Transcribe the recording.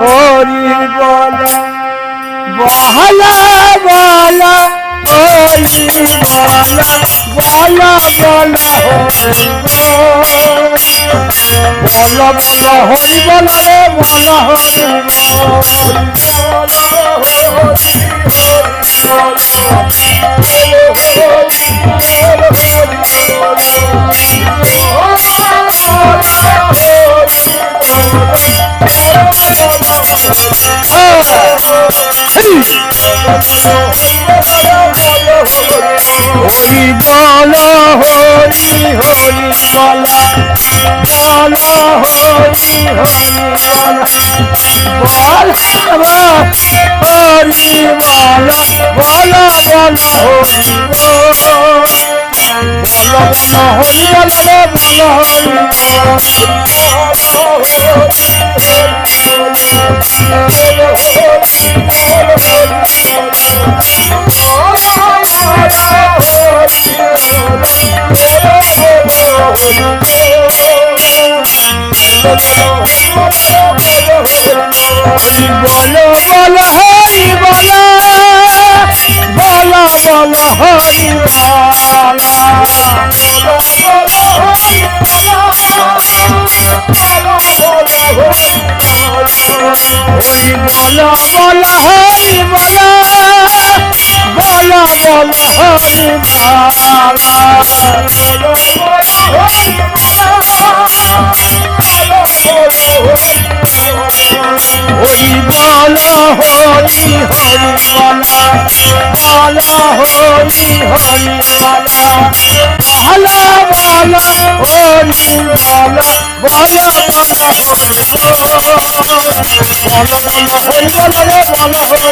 হরি বল বহল বল হরি বল বল বল হরি বল বল বল হরি বল রে বল হরি হরি বল হরি হরি বল বল হরি হরি বল বল হরি বল বল বল হরি বল বল বল হরি বল রে বল হরি হরি বল বল হরি বল বল বল হরি বল হরি বল বল, হরি বল বল বল, হরি হরি বল হরি হরি বল বল হরি হরি বল বল বল হরি বল বল বল, হরি বল। বল বল হরি বল রে বল হরি